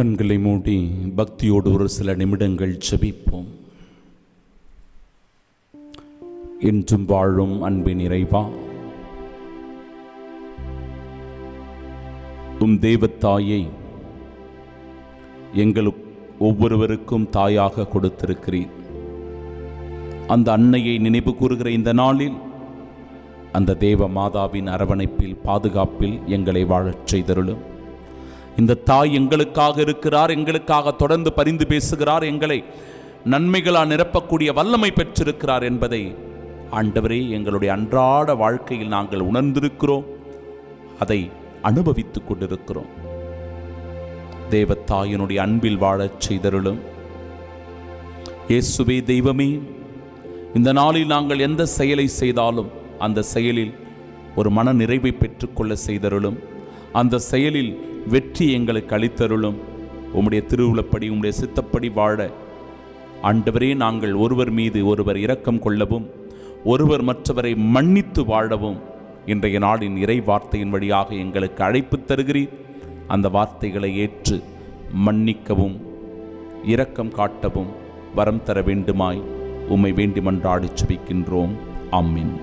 கண்களை மூடி பக்தியோடு ஒரு சில நிமிடங்கள் ஜெபிப்போம். என்றும் வாழும் அன்பின் இறைவா உம் தேவத்தாயை எங்களுக்கு ஒவ்வொருவருக்கும் தாயாக கொடுத்திருக்கிறீர். அந்த அன்னையை நினைவு கூறுகிற இந்த நாளில் அந்த தேவ மாதாவின் அரவணைப்பில் பாதுகாப்பில் எங்களை வாழச் செய்தருளும். இந்த தாய் எங்களுக்காக இருக்கிறார் எங்களுக்காக தொடர்ந்து பரிந்து பேசுகிறார் எங்களை நன்மைகளால் நிரப்பக்கூடிய வல்லமை பெற்றிருக்கிறார் என்பதை ஆண்டவரே எங்களுடைய அன்றாட வாழ்க்கையில் நாங்கள் உணர்ந்திருக்கிறோம். அதை அனுபவித்துக் கொண்டிருக்கிறோம். தேவத்தாயினுடைய அன்பில் வாழச் செய்தருளும். இயேசுவே தெய்வமே இந்த நாளில் நாங்கள் எந்த செயலை செய்தாலும் அந்த செயலில் ஒரு மன நிறைவை பெற்றுக்கொள்ள செய்தருளும். அந்த செயலில் வெற்றி எங்களுக்கு அளித்தருளும். உம்முடைய திருவுளப்படி உம்முடைய சித்தப்படி வாழ. ஆண்டவரே நாங்கள் ஒருவர் மீது ஒருவர் இரக்கம் கொள்ளவும் ஒருவர் மற்றவரை மன்னித்து வாழவும். இன்றைய நாளின் இறை வார்த்தையின் வழியாக எங்களுக்கு அழைப்பு தருகிறீர். அந்த வார்த்தைகளை ஏற்று மன்னிக்கவும் இரக்கம் காட்டவும் வரம் தர வேண்டுமாய் உம்மை வேண்டி மன்றாடி அம்மின்